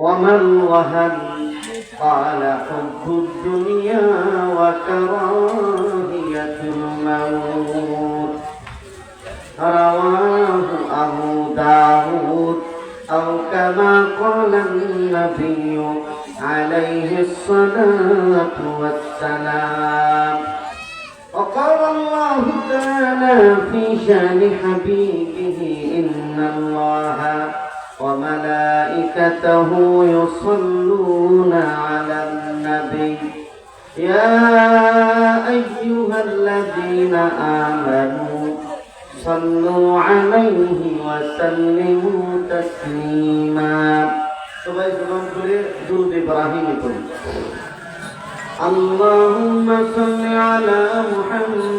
ومن وهن قال حب الدنيا وكراهية الموت. رواه أبو داود أو كما قال النبي عليه الصلاة والسلام. وقال الله تعالى في شان حبيبه إن الله وملائكته يصلون على النبي يا أيها الذين آمنوا صلوا عليه وسلموا تسليما সবাই জবান করে দুরুদ ইব্রাহিমে পড়ি اللهم صل على محمد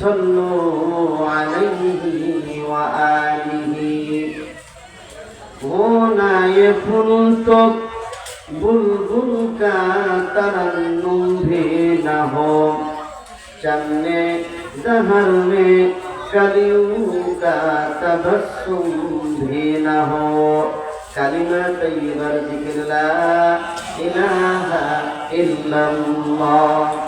صلوا عليه وآله هنا يفلتك بلبل كاترنم بينا هو چنے دہر میں کلیوں کا تبسم بھی نہ ہو کلمہ طیبہ ذکر لا الہ الا اللہ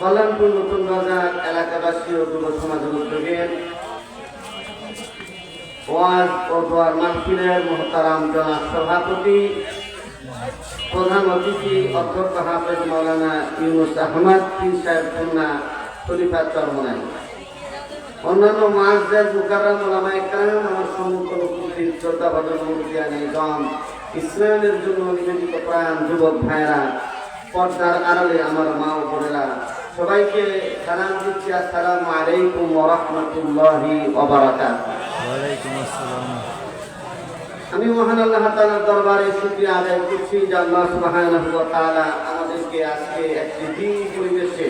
কল্যাণপুর নতুন বাজার, এলাকাবাসী ও যুব সমাজের উদ্যোগে ওয়াজ ও দোয়ার মাহফিলের মহতারাম জনাব সভাপতি, প্রধান অতিথি অধ্যক্ষ হাফেজ মৌলানা ইউনুস আহমদ, পীর সাহেব কন্যা খলিফা চরমনাই। অন্যান্য মাস মুকারাম ওলামা আমার সম্মুখ শ্রদ্ধা ভদ্রমূর্তি মুরগিয়া নিগম ইসলামের জন্য নিবেদিত প্রাণ যুবক ভাইরা পর্দার আড়ালে আমার মা ও বোনেরা সবাইকে সালাম দিচ্ছি। আসসালামু আলাইকুম ওয়া রাহমাতুল্লাহি ওয়া বারাকাতুহু। ওয়ালাইকুম আসসালাম। আমি মহান আল্লাহ তাআলার দরবারে শুকরিয়া আদায় করছি যে আল্লাহ তাআলা আমাদেরকে আজকে একটি দিন পরিবেশে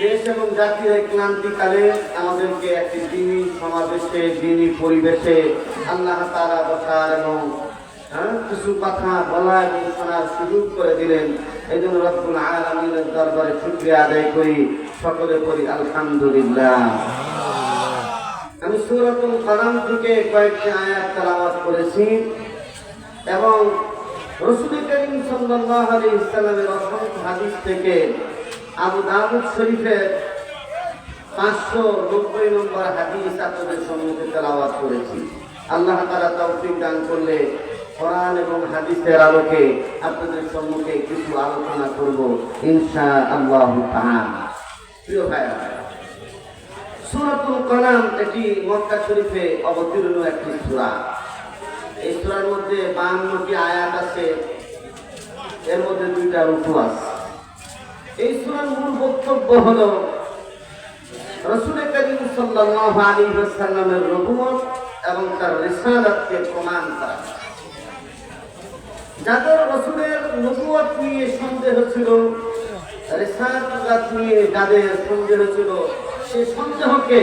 দেশ এবং জাতির এই ক্লান্তিকালে আমাদেরকে একটি দিনই সমাবেশে দিনই পরিবেশে আল্লাহ তাআলা বসার এবং হ্যাঁ, কিছু কথা বলা এবং শোনার সুযোগ করে দিলেন। এই জন্য রব্বুল আলমিনের দরবারে শুক্রিয়া আদায় করি। সকলে করি আলহামদুলিল্লাহ। আমি সুরাতুল কালাম থেকে কয়েকটি আয়াত তেলাওয়াত করেছি এবং রসুল করিম সাল্লাল্লাহু আলাইহি ইসলামের অসংখ্য হাদিস থেকে আবু দাউদ শরীফের পাঁচশো নব্বই নম্বর হাদিস আপনাদের সম্মুখে তেলাওয়াত করেছি। আল্লাহ তাআলা তৌফিক দান করলে কোরআন এবং হাদিসের আলোকে আপনাদের সম্মুখে কিছু আলোচনা করব ইনশা আল্লাহ প্রিয় ভাইরা সূরাতুল কলাম এটি মক্কা শরীফে অবতীর্ণ একটি সূরা। এই সূরার মধ্যে বায়ান্নটি আয়াত আছে, এর মধ্যে দুইটা রুকু আছে। এই সূরার মূল বক্তব্য হলো রসুল করিম সাল্লাল্লাহু আলাইহি ওয়াসাল্লামের নবুয়ত এবং তার রিসালাতকে প্রমাণ করা। যাদের রসুলের নবুয়ত নিয়ে সন্দেহ ছিল, রিসালাত নিয়ে যাদের সন্দেহ ছিল সেই সন্দেহকে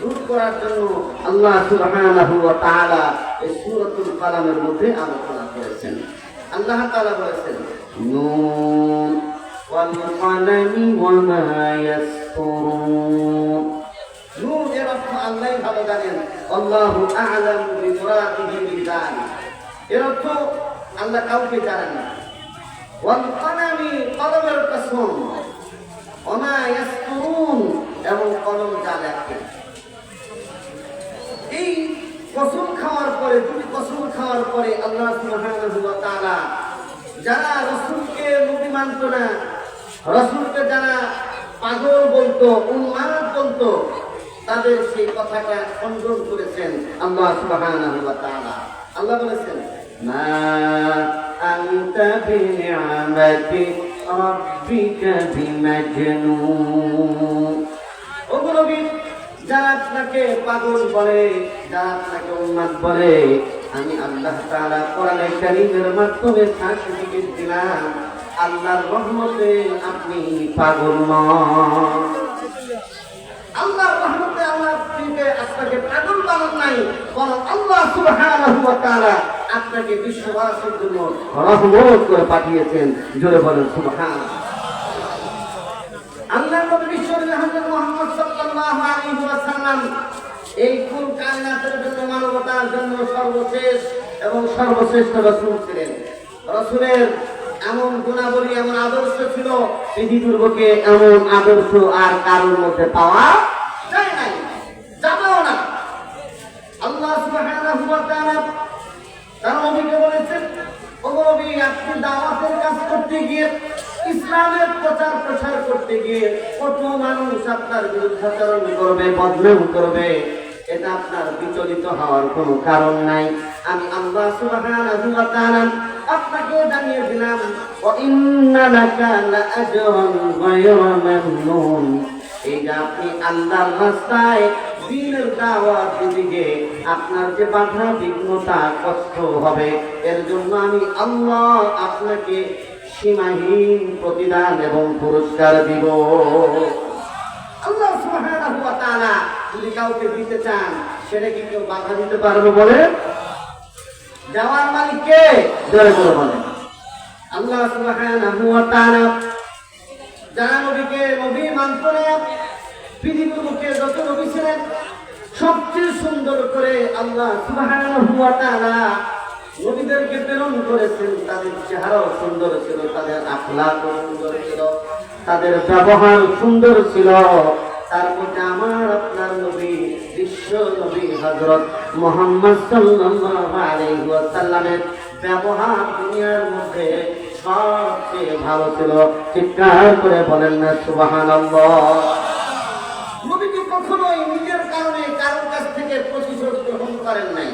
দূর করার জন্য আল্লাহ সুবহানাহু ওয়া তাআলা এই সূরাতুল কালামের মধ্যে আলোচনা করেছেন। আল্লাহ তাআলা বলেছেন, নুন ওয়াল কালামি ওয়া মা ইয়াসতুরুন নূর এর অর্থ আল্লাহই ভালো জানেন, আল্লাহু আ'লামু বিমুরাদিহি বিযালিক এর অর্থ আল্লাহ কাউকে জানেন না। কালামি কলমের কসম ইয়াসতুরুন এবং কলম যা লেখে এই কসম খাওয়ার পরে, দুটি কসম খাওয়ার পরে আল্লাহ তাআলা যারা রাসূলকে নবী মানত না, রাসূলকে যারা পাগল বলতো উন্মাদ বলতো, তাদের সেই কথাটা খণ্ডন করেছেন আল্লাহ তাআলা। আল্লাহ বলেছেন আনতা বিনিআমাতি রাব্বিকা বিমাজনুন ওগো নবী, যারা আপনাকে পাগল বলে, যারা আপনাকে উন্মাদ বলে, আমি আল্লাহ তাআলা কোরআনে কারীমের মাধ্যমে সার্টিফিকেট দিলাম, আল্লাহর রহমতে আপনি পাগল নন। আল্লাহর রহমতে আল্লাহ আপনাকে পাগল বানান নাই, বরং আল্লাহ সুবহানাহু ওয়া তাআলা আপনাকে বিশ্ববাসীর জন্য রহমত করে পাঠিয়েছেন। জোরে বলেন সুবহানাল্লাহ। আল্লাহ নবী বিশ্বনবী হযরত মুহাম্মদ সাল্লাল্লাহু আলাইহি ওয়াসাল্লাম এই কুল কায়নাতের জন্য মানবতার জন্য সর্বশেষ এবং সর্বশ্রেষ্ঠ রাসূল ছিলেন। রাসূলের এমন গুণাবলী এমন আদর্শ ছিল পৃথিবীর বুকে এমন আদর্শ আর কারোর মধ্যে পাওয়া যায় নাই। যাবেও না। আল্লাহ তাআলা তার নবীকে বলেছেন নবী আপনি দাওয়াতের কাজ করতে গিয়ে, ইসলামের প্রচার প্রসার করতে গিয়ে কত মানুষ আপনার বিরুদ্ধাচরণ করবে বদনাম করবে। এটা আপনার বিচলিত হওয়ার কোনো কারণ নাই। আমি আল্লাহ সুবহানাহু ওয়া তাআলা আপনাকে জানিয়ে দিলাম, ওয়া ইন্না লাকা লাআজরান গায়রা এই যে আপনি আল্লাহর রাস্তায় দিনের দাওয়াত দিকে আপনার যে বাধা বিঘ্নতা কষ্ট হবে, এর জন্য আমি আল্লাহ আপনাকে সীমাহীন প্রতিদান এবং পুরস্কার দিব। আল্লাহ যদি কাউকে দিতে চান, সেটা কি কেউ বাধা দিতে পারবে বলে? যাওয়ার মালিক কে? জোরে করে বলেন। আল্লাহ সুবহানাহু ওয়া তাআলা যারা নবীকে নবী মানত না পৃথিবীর মুখে যত নবী ছিলেন সবচেয়ে সুন্দর করে আল্লাহ নবীদেরকে প্রেরণ করেছেন। তাদের চেহারাও সুন্দর ছিল, তাদের আখলাকও সুন্দর ছিল, তাদের ব্যবহার সুন্দর ছিল। তার মধ্যে আমার, আপনার নবী, বিশ্ব নবী হযরত মুহাম্মদ ব্যবহার দুনিয়ার মধ্যে সবচেয়ে ভালো ছিল। চিৎকার করে বলেন না, সুবহানাল্লাহ নবীজি কখনোই নিজের কারণে কারোর কাছ থেকে প্রতিশোধ গ্রহণ করেন নাই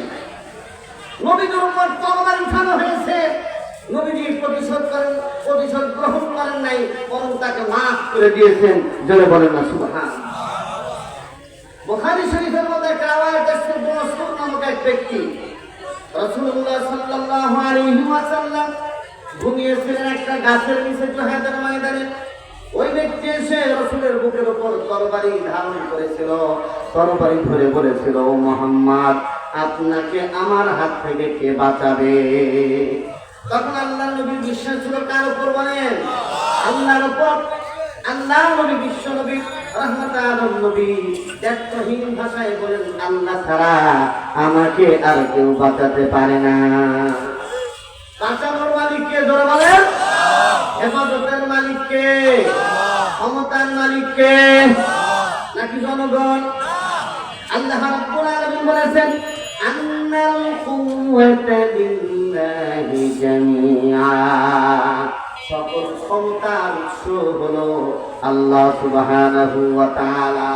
নবীদের উপর তরবারি উঠানো হয়েছে। নবীজি প্রতিশোধ করেন, প্রতিশোধ গ্রহণ করেন নাই, বরং তাকে মাফ করে দিয়েছেন। জোরে বলেন না, সুবহান। বুখারী শরীফের মধ্যে আওয়াজ আসছে বসুর নামক এক ব্যক্তি। রাসূলুল্লাহ সাল্লাল্লাহু আলাইহি ওয়াসাল্লাম ঘুমিয়েছিলেন একটা গাছের নিচে জহাদের ময়দানে। ওই ব্যক্তি এসে রসুলের বুকের উপর তরবারি ধারণ করেছিল, তরবারি ধরে বলেছিল মোহাম্মদ আপনাকে আমার হাত থেকে কে বাঁচাবে? তখন আল্লাহ নবীর বিশ্বাস ছিল কার উপর বলেন? আল্লাহর উপর। আল্লাহ নবী বিশ্ব নবী ভাষায় বলেন, আল্লাহ ছাড়া আমাকে আর কেউ বাঁচাতে পারে না। বলেন? নাকি জনগণ? আল্লাহ বলেছেন আন্নাল কুওয়াতা লিল্লাহি জামিআ সকল ক্ষমতার উৎস হলো আল্লাহ সুবহানাহু ওয়া তাআলা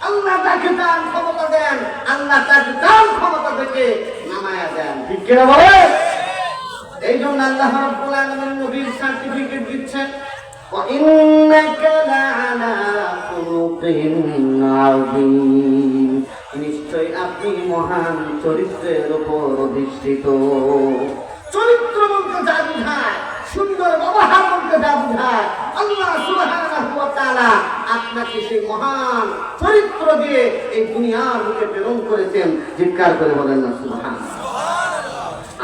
আল্লাহ তাকে তার ক্ষমতা দেন আল্লাহ তাকে তার ক্ষমতা থেকে নামায়া দেন ঠিক কিনা বলে এই জন্য আল্লাহ রাব্বুল আলামিন নবীর সার্টিফিকেট দিচ্ছেন وإنك لعلى خلق عظيم নিশ্চয় আপনি মহান চরিত্রের উপর অধিষ্ঠিত। চরিত্র বলতে যা বুঝায় সুন্দর ব্যবহার বলতে যা বুঝায় আল্লাহ সুবহানাহু ওয়া তাআলা আপনাকে সেই মহান চরিত্র দিয়ে এই দুনিয়ার বুকে প্রেরণ করেছেন। চিৎকার করে বলেন না সুবহানাল্লাহ।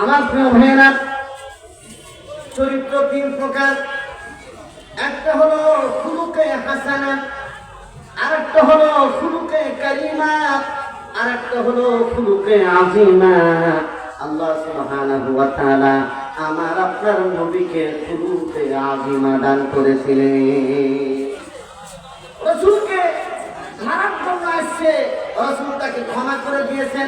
আমার প্রিয় ভাইয়েরা চরিত্র তিন প্রকার। একটা হলো খুলুকে হাসানা আরেকটা হলো খুলুকে কারিমা আরেকটা হলো খুলুকে আজিমা। আল্লাহ সুবহানাহু ওয়া তাআলা আমার আপনার নবীকে খুলুকে আজিমা দান করেছিলেন। রসুলকে মারার জন্য আসছে, রসুল তাকে ক্ষমা করে দিয়েছেন।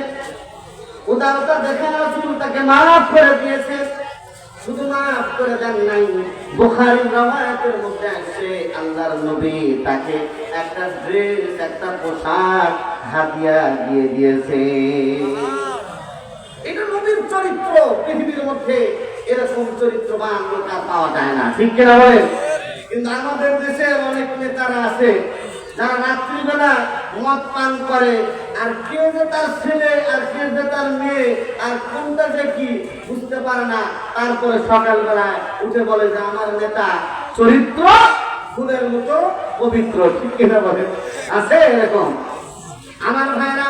উদারতা দেখে রসুল তাকে মাফ করে দিয়েছেন। শুধু মাফ করে দেন নাই, বুখারী রওয়ায়াতের মধ্যে আসছে আল্লাহর নবী তাকে একটা ড্রেস একটা পোশাক হাদিয়া দিয়ে দিয়েছে। এটা নবীর চরিত্র, পৃথিবীর মধ্যে এরকম চরিত্রবান লোক পাওয়া যায় না। ঠিক কিনা বলেন? কিন্তু আমাদের দেশে অনেক নেতারা আছে যারা রাত্রিবেলা মদ পান করে, আর কে যে তার ছেলে, আর কে যে তার মেয়ে, আর কোনটা যে কি, বুঝতে পারে না। তারপরে সকালবেলায় উঠে বলে যে, আমার নেতা চরিত্র ফুলের মতো পবিত্র। ঠিক কিনা বলে? আছে এরকম। আমার ভাইরা,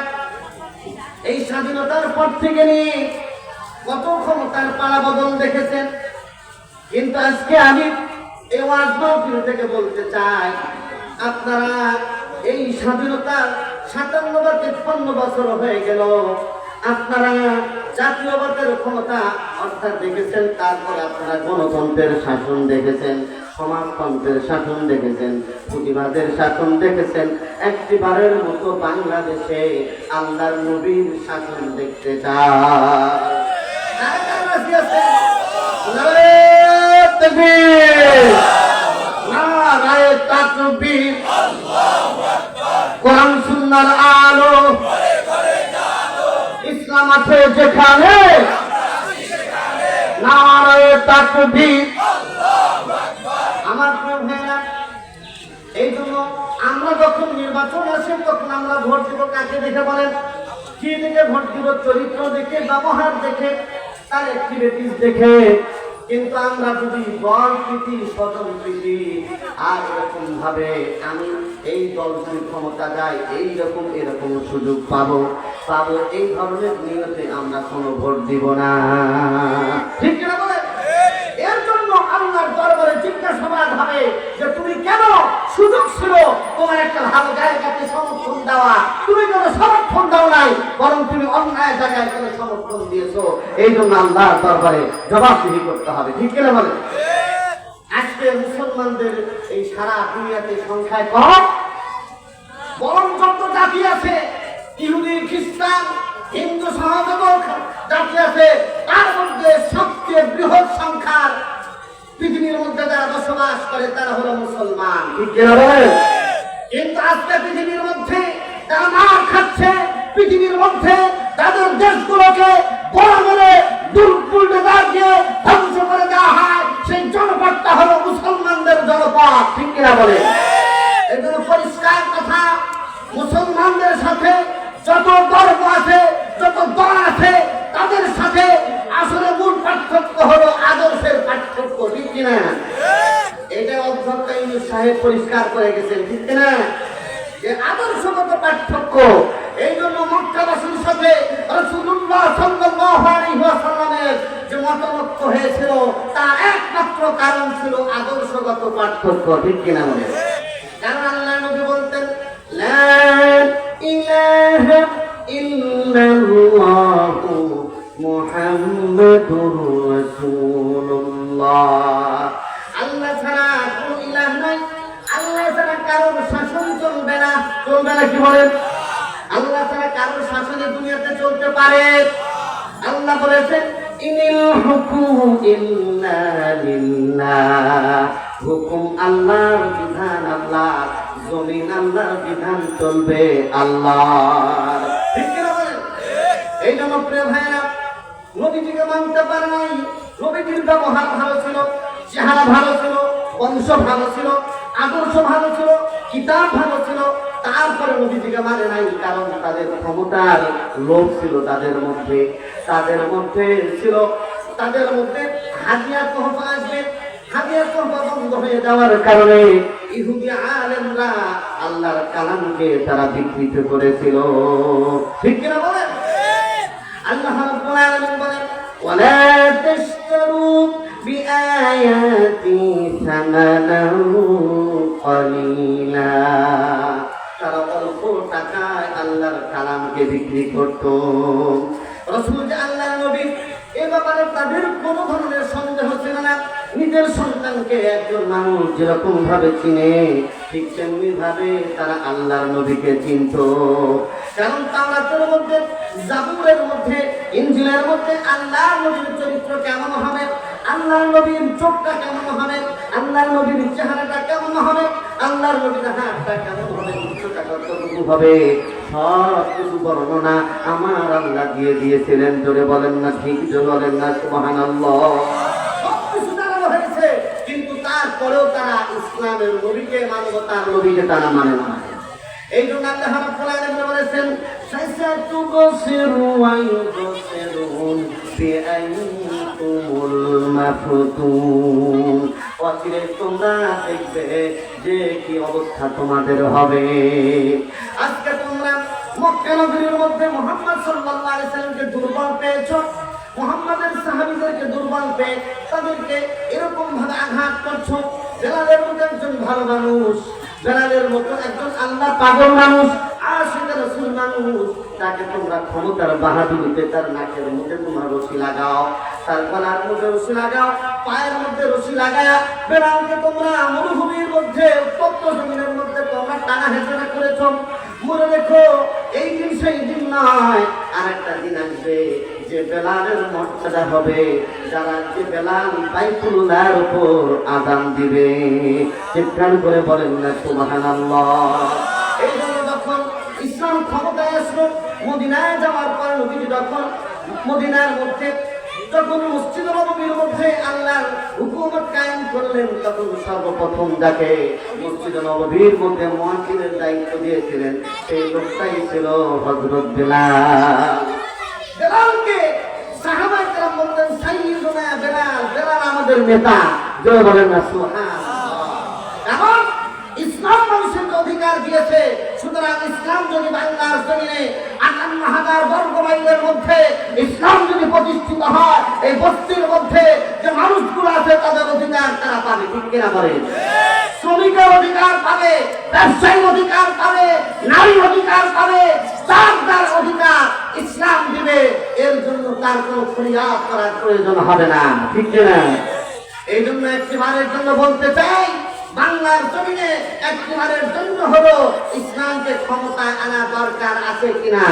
এই স্বাধীনতার পর থেকে নিয়ে কত ক্ষমতার পালা বদল দেখেছেন। কিন্তু আজকে আমি এই ওয়াজ থেকে বলতে চাই আপনারা এই স্বাধীনতার সাতান্ন বা তিপ্পান্ন বছর হয়ে গেল। আপনারা জাতীয়বাদের ক্ষমতা অর্থাৎ দেখেছেন, তারপর আপনারা গণতন্ত্রের শাসন দেখেছেন, সমাজতন্ত্রের শাসন দেখেছেন, প্রতিবাদের শাসন দেখেছেন, একটিবারের মতো বাংলাদেশে আল্লাহর নবীর শাসন দেখতে চায় কারা কারা রাজি আছেন? কোরআন সুন্নাহর আলো। ইসলাম আছে যেখানে। আমার এই জন্য আমরা যখন নির্বাচন আসে, তখন আমরা ভোট দিব কাকে দেখে বলেন? কি দেখে ভোট দিব? চরিত্র দেখে, ব্যবহার দেখে, তার অ্যাক্টিভিটিস দেখে। কিন্তু আমরা যদি দল প্রীতি স্বজন প্রীতি আর এরকম ভাবে আমি এই দল যদি ক্ষমতা যায় এইরকম এরকম সুযোগ পাবো। পাবো এই ধরনের নিয়তে আমরা কোনো ভোট দিব না। ঠিক কিনা এর জন্য আল্লাহর দরবারে জিজ্ঞাসাবাদ হবে যে কেন? সুযোগ ছিল তোমার একটা ভালো জায়গাতে সমর্থন দেওয়া। তুমি কেন সমর্থন দাও নাই, বরং তুমি অন্যায় জায়গায় কেন সমর্থন দিয়েছ। এই জন্য আল্লাহর দরবারে জবাবদিহি করতে হবে। ঠিক কিনা বলে আজকে মুসলমানদের এই সারা দুনিয়াতে সংখ্যায় কম। বরং যত জাতি আছে, ইহুদি, খ্রিস্টান, হিন্দু সহযোগক জাতি আছে, তার মধ্যে সবচেয়ে বৃহৎ সংখ্যার পৃথিবীর মধ্যে যারা বসবাস করে তারা হলো মুসলমান। কিন্তু আজকে পৃথিবীর মধ্যে তারা মার খাচ্ছে পৃথিবীর মধ্যে তাদের দেশগুলোকে বড় বড় দুর্পুল্টে দিয়ে ধ্বংস করে দেওয়া হয় সেই জনপদটা হলো মুসলমানদের জনপদ। ঠিক কিনা বলে জন্য পরিষ্কার কথা। মুসলমানদের সাথে যত ধর্ম আছে যত দল আছে তাদের সাথে আসলে মূল পার্থক্য হলো আদর্শের পার্থক্য, ঠিক কিনা? এটা অধ্যক্ষ ইউনুস সাহেব পরিষ্কার করে গেছেন, ঠিক কিনা? যে আদর্শগত পার্থক্য, এই জন্য মক্কাবাসীর সাথে রাসূলুল্লাহ সাল্লাল্লাহু আলাইহি ওয়াসাল্লামের যে মতামত হয়েছিল তার একমাত্র কারণ ছিল আদর্শগত পার্থক্য, ঠিক কিনা বলে? কারণ আল্লাহ নবী বলতেন, লা ইলাহা মুহাম্মাদুর রাসূলুল্লাহ। আল্লাহ ছাড়া কোনো ইলাহ নাই। আল্লাহ ছাড়া কারোর শাসন চলবে না। চলবে না কি বলেন? আল্লাহ ছাড়া কারোর শাসনে দুনিয়াতে চলতে পারে। আল্লাহ বলেছেন, ইনিল হুকুম ইল্লা লিল্লাহ। হুকুম আল্লাহর বিধান আল্লাহ, জমিন আল্লাহর বিধান চলবে আল্লাহ। নবীজিকে মানতে পারে নাই। নবীজির ব্যবহার ভালো ছিল, চেহারা ভালো ছিল, বংশ ভালো ছিল, আদর্শ ভালো ছিল, কিতাব ভালো ছিল। তারপরে নবীজিকে মানে নাই কারণ তাদের ক্ষমতার লোভ ছিল তাদের মধ্যে। তাদের মধ্যে ছিল, তাদের মধ্যে হাজিয়া তহফা আসবে। হাদিয়া তোহফা বন্ধ হয়ে যাওয়ার কারণে ইহুদি আলেমরা আল্লাহর কালামকে তারা বিকৃত করেছিল। ঠিক কিনা আল্লাহ রাব্বুল আলামিন বলেন ওয়ালা তাশতারু বিআয়াতি সামানান কলিলা। তারা অল্প টাকায় আল্লাহর কালামকে বিক্রি করত। রসুল আল্লাহর নবী এ ব্যাপারে তাদের কোনো ধরনের সন্দেহ ছিল না। নিজের সন্তানকে একজন মানুষ যেরকম ভাবে চিনে, ঠিক তেমনি ভাবে তারা আল্লাহর নবীকে চিনত। কারণ তাওরাতের মধ্যে, জাবুরের মধ্যে ইঞ্জিলের মধ্যে আল্লাহর নবীর চরিত্র কেমন হবে? আল্লাহর নবীর চোখটা কেমন হবে? আল্লাহর নবীর চেহারাটা কেমন হবে? আল্লাহর নবীর হাতটা কেমন হবে উচ্চতা হবে সব কিছু বর্ণনা আমার আল্লাহ দিয়ে দিয়েছিলেন। জোরে বলেন না, ঠিক জোরে বলেন না সুবহান সব কিছু জানানো হয়েছে, কিন্তু তারপরেও তারা ইসলামের নবীকে মানবতার নবীকে তারা মানে না। এই জন্য আল্লাহ রাব্বুল আলামিন বলেছেন, সাইসাতুবসিরু ওয়া ইউবসিরুন বিআইকুমুল মাফতুন। অচিরে তোমরা দেখবে যে কি অবস্থা তোমাদের হবে। আজকে তোমরা মক্কা নগরীর মধ্যে মুহাম্মদ সাল্লাল্লাহু আলাইহি সাল্লামকে দুর্বল পেয়েছ। মুহাম্মাদের সাহাবীদেরকে দুর্বল পেয়ে তাদেরকে এরকম ভাবে আঘাত করছ। বেলালের মতো একজন ভালো মানুষ বেলালের মতো একজন আল্লাহ পাগল মানুষ মানুষ, তাকে তোমরা ক্ষমতার বাহাদুরিতে তার নাকের মধ্যে তোমার রশি লাগাও, তার গলার মধ্যে রশি লাগাও, পায়ের মধ্যে রশি লাগায়া বেলালকে তোমরা মরুভূমির মধ্যে, উত্তপ্ত জমিনের মধ্যে তোমরা টানা হেঁচড়া করেছ। মনে রেখো, এই দিন সেই দিন নয় আর একটা দিন আসবে, যে বেলালের মর্যাদা হবে, যারা যে বেলাল বাইতুল্লাহর উপর আদান দিবে। চিৎকার করে বলেন না, সুবহানাল্লাহ। এই জন্য ইসলাম ক্ষমতায় আসলো, মদিনায় যাওয়ার পর নবীজি যখন মদিনার মধ্যে, যখন মসজিদ নবীর মধ্যে আল্লাহর হুকুমত কায়েম করলেন, তখন সর্বপ্রথম যাকে মসজিদ নবীর মধ্যে মহাজিদের দায়িত্ব দিয়েছিলেন, সেই লোকটাই ছিল হজরত বেলালকে আমাদের নেতা। বলেন না কারণ ইসলাম মানুষের অধিকার দিয়েছে সুতরাং ইসলাম যদি বাংলার জমিনে আটান্ন হাজার বর্গ মধ্যে ইসলাম যদি প্রতিষ্ঠিত হয়, এই বস্তির মধ্যে যে মানুষগুলো আছে, তাদের অধিকার তারা পাবে, ঠিক কিনা বলে শ্রমিকের অধিকার পাবে ব্যবসায়ী অধিকার পাবে নারী অধিকার পাবে তার অধিকার ইসলাম দিবে, এর জন্য তার কোনো ফরিয়াদ করার প্রয়োজন হবে না, ঠিক কিনা? এই জন্য একটিবারের জন্য বলতে চাই বাংলার জমিনে একটিবারের জন্য হলো ইসলামকে ক্ষমতায় আনা দরকার আছে কিনা?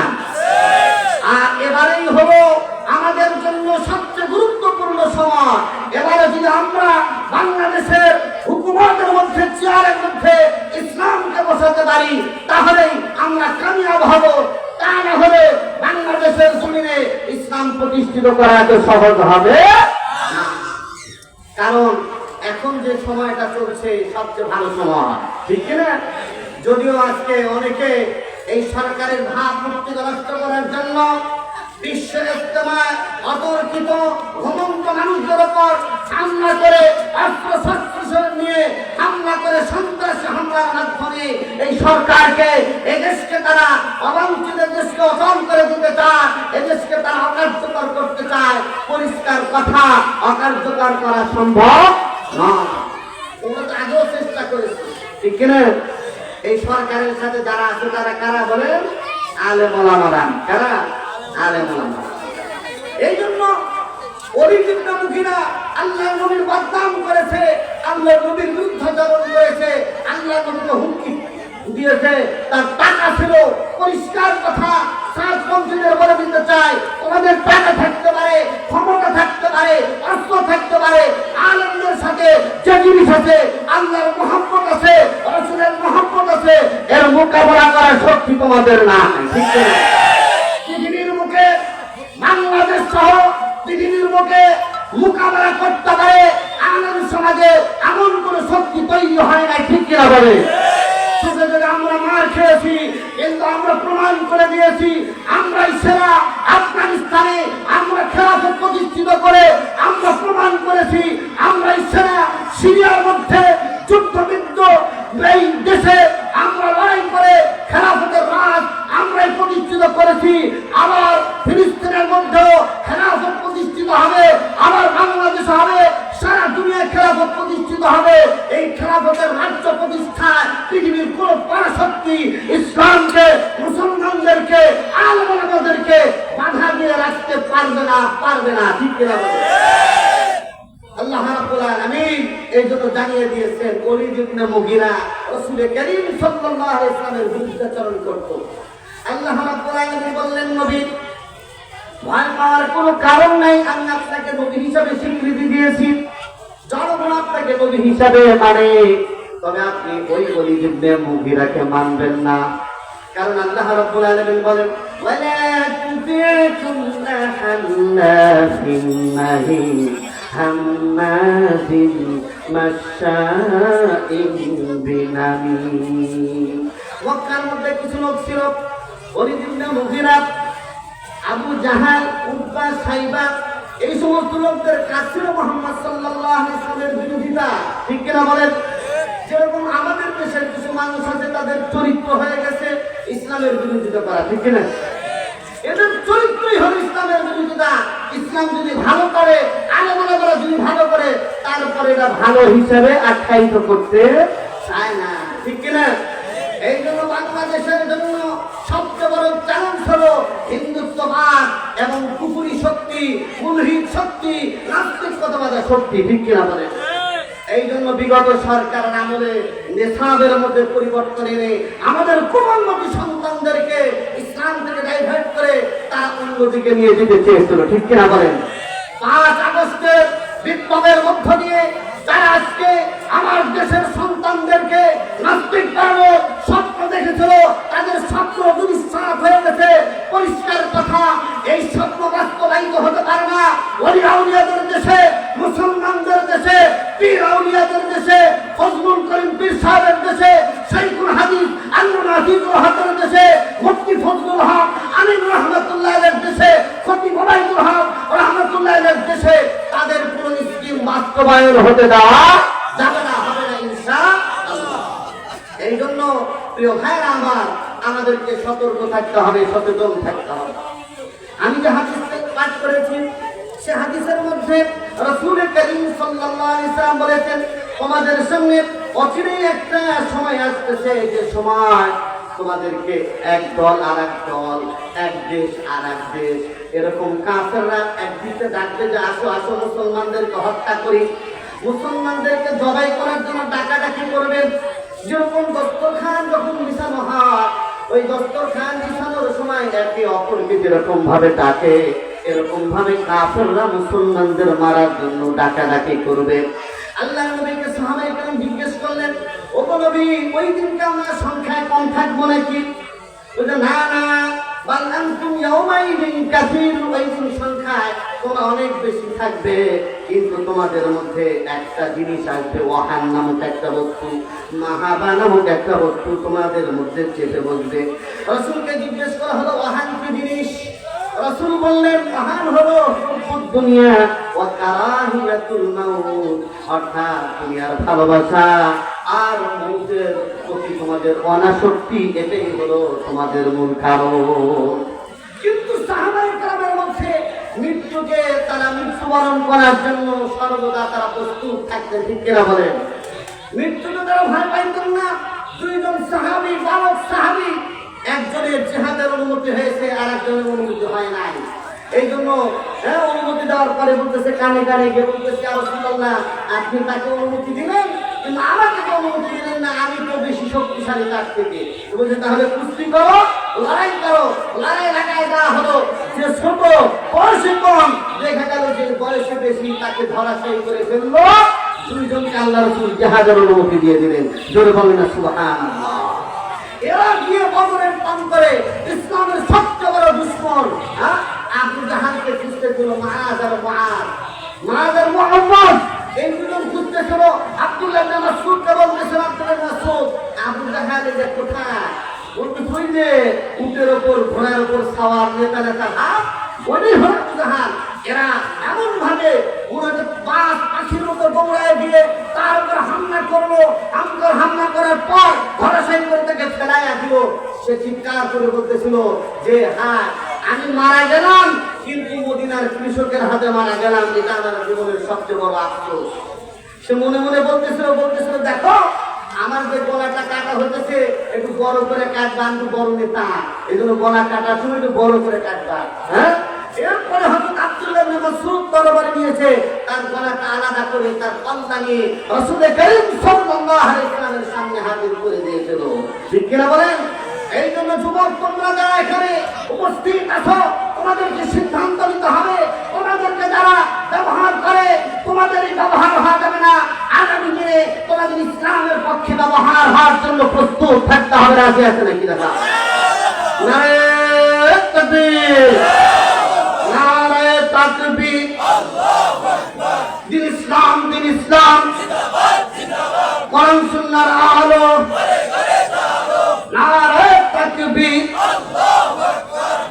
আর এবারেই হলো আমাদের জন্য সবচেয়ে গুরুত্বপূর্ণ সময়। এবারে যদি আমরা বাংলাদেশের হুকুমতের মধ্যে, চেয়ারের মধ্যে ইসলামকে বসাতে পারি, তাহলেই আমরা কামিয়াব হব। তা না হলে বাংলাদেশের জমিনে ইসলাম প্রতিষ্ঠিত করা এত সহজ হবে কারণ এখন যে সময়টা চলছে, সবচেয়ে ভালো সময়। ঠিক না? যদিও আজকে অনেকে এই সরকারের ভাব মুক্তি নষ্ট করার জন্য অতর্কিত, ঘুমন্ত মানুষদের ওপর হামলা করে, অস্ত্র শস্ত্র নিয়ে হামলা করে হামলার মাধ্যমে এই সরকারকে, এই দেশকে তারা অবাঞ্ছিত দেশকে অচল করে দিতে চায়, এই দেশকে তারা অকার্যকর করতে চায়। পরিষ্কার কথা, অকার্যকর করা সম্ভব নয় ওরা তো আগেও চেষ্টা ঠিক কিনা? এই সরকারের সাথে যারা আছে, তারা কারা বলেন আলে মোলামারা কারা? আলে মোলামারা এই জন্য অভিযুক্ত মুখীরা আল্লাহ নবীর বদনাম করেছে, আল্লাহ নবীর করেছে, আল্লাহ নবীকে হুমকি দিয়েছে। তার টাকা ছিল, পরিষ্কার কথা সাত পঞ্চদের বলে দিতে চাই ওনাদের টাকা থাকতে পারে, ক্ষমতা থাকতে পারে অস্ত্র থাকতে পারে আনন্দের সাথে যে জিনিস আছে আল্লাহর মোহাম্মত আছে, রসুলের মোহাম্মত আছে, এর মোকাবেলা করার শক্তি তোমাদের না। পৃথিবীর মুখে বাংলাদেশ সহ পৃথিবীর মুখে মোকাবেলা করতে পারে আনন্দ সমাজে এমন কোন শক্তি তৈরি হয় না ঠিক কিনা বলে? আমরা মার খেয়েছি, কিন্তু আমরা প্রমাণ করে দিয়েছি, আমরাই সেরা আফগানিস্তানে হিসাবে মানে তবে আপনি ওই ওলিদ ইবনে মুগিরাকে মানবেন না। কারণ আল্লাহ রাব্বুল আলামিন বলেন, ওয়ালা তুতিকুল্লা হান্নাফিন মাহিন হাম্মাদিন মাশাইন বিনামিন। মক্কার মধ্যে কিছু লোক ছিল, ওলিদ ইবনে আবু জাহাল উদ্বা সাইবা এই সমস্ত লোকদের কাছে মোহাম্মদ সাল্লাল্লাহু আলাইহি সাল্লামের বিরোধিতা, ঠিক কিনা বলেন? যেরকম আমাদের দেশের কিছু মানুষ আছে, তাদের চরিত্র হয়ে গেছে ইসলামের বিরোধিতা করা, ঠিক কিনা? এদের চরিত্রই হলো ইসলামের বিরোধিতা। ইসলাম যদি ভালো করে আলেমানারা যদি ভালো করে, তারপরে এটা ভালো হিসেবে আখ্যায়িত করতে চায় না, ঠিক কিনা? এই জন্য বাংলাদেশের জন্য সবচেয়ে বড় চ্যালেঞ্জ হলো হিন্দুত্ববাদ এবং কুকুরি শক্তি শক্তি শক্তি এই জন্য বিগত সরকার আমলে নেশাদের মধ্যে পরিবর্তন এনে আমাদের কোমলমতি সন্তানদেরকে ইসলাম থেকে ডাইভার্ট করে তার অন্যদিকে নিয়ে যেতে চেয়েছিল, ঠিক কিনা বলেন? পাঁচ আগস্টের বিপ্লবের মধ্য দিয়ে তারা আজকে আমার দেশের সন্তানদেরকে নাস্তিক কারণে স্বপ্ন দেখেছিল, তাদের স্বপ্ন দুঃসাহ হয়ে গেছে। পরিষ্কার কথা, এই স্বপ্ন বাস্তবায়িত হতে পারে না। ওলি দেশে মুসলমানদের দেশে, পীর আউলিয়াদের দেশে, ফজলুল করিম পীর সাহেবের দেশে শৈখুল হাদিস আল্লাহ হাদিজুল হকের দেশে, মুফতি ফজলুল হক আমিন রহমতুল্লাহের দেশে, খতিব ওবাইদুল হক রহমতুল্লাহের দেশে তাদের পুরো স্কিম বাস্তবায়ন হতে দেওয়া যাবে না, হবে না, ইনশাআল্লাহ। এই জন্য প্রিয় ভাইরা আমার, আমাদেরকে সতর্ক থাকতে হবে, সচেতন থাকতে হবে। আমি যে হাদিস পাঠ করেছি হাদিসের মধ্যে রসুল করিম সাল্লাম বলেছেন, তোমাদের সঙ্গে অচিরেই একটা সময় আসতেছে, যে সময় তোমাদেরকে এক দল আর এক দল, এক দেশ আর এক দেশ, এরকম কাফেররা একদিকে ডাকবে যে, আসো আসো, মুসলমানদেরকে হত্যা করি। মুসলমানদেরকে জবাই করার জন্য ডাকাডাকি করবেন যেরকম দস্তরখান যখন মিশানো হয়, ওই দস্তরখান মিশানোর সময় একে অপরকে যেরকম ভাবে ডাকে এরকম ভাবে কাফেররা মুসলমানদের মারার জন্য ডাকাডাকি করবে। আল্লাহ নবীকে সাহাবাই জিজ্ঞেস করলেন, ও নবী, ওই দিনকে আমরা সংখ্যায় কম থাকব নাকি? না না কিন্তু তোমাদের মধ্যে একটা জিনিস আসবে, ওয়াহান নামক একটা বস্তু, মাহাবা নামক একটা বস্তু তোমাদের মধ্যে চেপে বসবে। রসুলকে জিজ্ঞেস করা হলো, ওয়াহান কি রসুল বললেন, মহান হলো হুব্বুদ দুনিয়া ও কারাহিয়াতুল মাউত। অর্থাৎ দুনিয়ার ভালোবাসা আর মৌতের প্রতি তোমাদের অনাসক্তি, এটাই হলো তোমাদের মূল কারণ। কিন্তু সাহাবাই কালামের মধ্যে মৃত্যুকে তারা মৃত্যুবরণ করার জন্য সর্বদা তারা প্রস্তুত থাকতেন, ঠিক কিনা বলেন? মৃত্যুকে তারা ভয় পাইতেন না। দুইজন সাহাবি, বালক সাহাবি একজনের জেহাদের অনুমতি হয়েছে আর একজনের অনুমতি হয় নাই। এই জন্য হ্যাঁ অনুমতি দেওয়ার পরে বলতেছে, কানে কানে গিয়ে বলতেছে না আপনি তাকে অনুমতি দিলেন? কিন্তু আমাকে তো অনুমতি দিলেন না, আমি তো বেশি শক্তিশালী তার থেকে। বলছে, তাহলে কুস্তি করো, লড়াই করো, লড়াই লাগাই দেওয়া হলো। যে ছোট বয়সে কম, দেখা গেল যে বয়সে বেশি তাকে ধরাশায়ী করে ফেলল। দুইজনকে আল্লাহ রসুল জাহাজের অনুমতি দিয়ে দিলেন। জোরে বলেন না, সুবহানাল্লাহ। এরা গিয়ে বদরের প্রান্তরে ইসলামের সবচেয়ে বড় দুশ্মন। হ্যাঁ? আবু জাহানকে খুঁজতে ছিল মহাজ মহাজ মহাজ মোহাম্মদ, এই দুজন খুঁজতেছিল আব্দুল্লাহ মাসুদকে বলতেছিল আব্দুল্লাহ মাসুদ আবু জাহান যে কোথায়? উনি শুনলে উটের ওপর, ঘোড়ার ওপর সাওয়ার নেতা নেতা হাত উনি হলেন জাহান এরা এমন ভাবে ওনাকে পাঁচ পাখির মতো দৌড়ায় দিয়ে তার উপর হামলা করল। আমার হামলা করার পর ঘরে ধরাশায়ী করতে গেছে চিৎকার করে বলতেছিল যে হ্যাঁ আমি মারা গেলাম, কিন্তু মদিনার কৃষকের হাতে মারা গেলাম, এটা আমার জীবনের সবচেয়ে বড় আফসোস। সে মনে মনে বলতেছিল বলতেছিল, দেখো, আমার যে গলাটা কাটা হতেছে একটু বড় করে কাটবা, আমি বড় নেতা। এই জন্য গলা কাটার সময় একটু বড় করে কাটবা। হ্যাঁ? এরপরে হযরত আব্দুল্লাহ ইবনে মাসউদ তরবারি নিয়েছে, তার গলাটা আলাদা করে তার পাল্লা নিয়ে রাসূল করিম সাল্লাল্লাহু আলাইহি ওয়াসাল্লামের সামনে হাজির করে দিয়েছিল। ঠিক কিনা বলেন? এই জন্য যুবক তোমরা যারা এখানে উপস্থিত আছো, তোমাদেরকে সিদ্ধান্ত নিতে হবে। তোমাদেরকে যারা ব্যবহার করে তোমাদের ব্যবহার হওয়া যাবে না। আগামী দিনে তোমাদের ইসলামের পক্ষে ব্যবহার হওয়ার জন্য প্রস্তুত থাকতে হবে। রাজি আছে নাকি দিন ইসলাম দিন ইসলাম। আলো।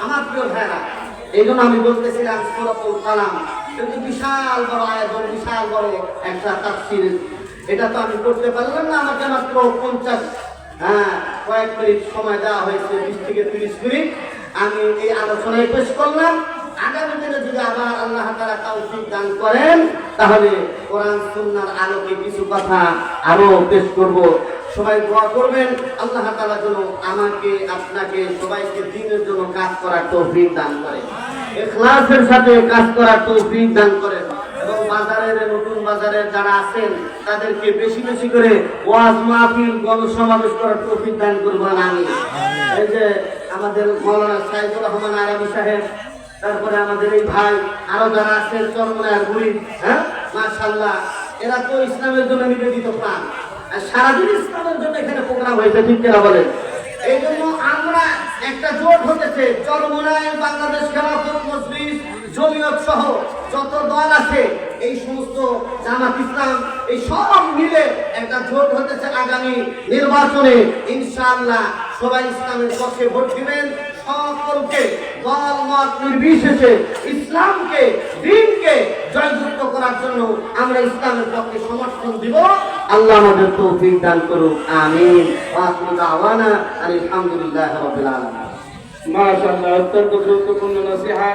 আমার প্রিয় ভাইরা এই জন্য আমি বলতেছিলাম, সুরাতুল কালাম। কিন্তু বিশাল বড় আয়োজন বিশাল বড় একটা তাফসির। এটা তো আমি করতে পারলাম না, আমাকে মাত্র পঞ্চাশ হ্যাঁ কয়েক মিনিট সময় দেওয়া হয়েছে, বিশ থেকে তিরিশ মিনিট। আমি এই আলোচনায় পেশ করলাম। আগামী দিনে যদি আবার আল্লাহ তারা তৌফিক দান করেন, তাহলে কোরআন সুন্নাহর আলোকে কিছু কথা আরও পেশ করব। সবাই দোয়া করবেন, আল্লাহ তাআলা যেন আমাকে, আপনাকে, সবাইকে দিনের জন্য কাজ করার তৌফিক দান করেন ইখলাসের সাথে কাজ করার তৌফিক দান করেন এবং বাজারের, নতুন বাজারের যারা আছেন, তাদেরকে বেশি বেশি করে ওয়াজ মাহফিল, গণসমাবেশ করার তৌফিক দান করবেন আমি এই যে আমাদের মৌলানা সাইদুর রহমান আরবি সাহেব তারপরে আমাদের এই ভাই, আরও যারা আছেন চরমনার গুলি হ্যাঁ? মাশাল্লাহ এরা তো ইসলামের জন্য নিবেদিত প্রাণ। আর সারাদিন ইসলামের জন্য এখানে প্রোগ্রাম হয়েছে, ঠিক কিনা বলেন? এই জন্য আমরা একটা জোট হতেছে চরমনায় বাংলাদেশ খেলাফত মজলিস, জমিয়ত সহ যত দল আছে, এই সমস্ত জামাত ইসলাম, এই সব মিলে একটা জোট হতেছে আগামী নির্বাচনে। ইনশাআল্লাহ, সবাই ইসলামের পক্ষে ভোট দিবেন। সকলকে নির্বিশেষে ইসলামকে, দিনকে জয়যুক্ত করার জন্য আমরা ইসলামের পক্ষে সমর্থন দিব। আল্লাহ আমাদের তৌফিক দান করুক, আমিন। আওয়ানা আলামিন। মাশাআল্লাহ, অত্যন্ত গুরুত্বপূর্ণ নসিহা।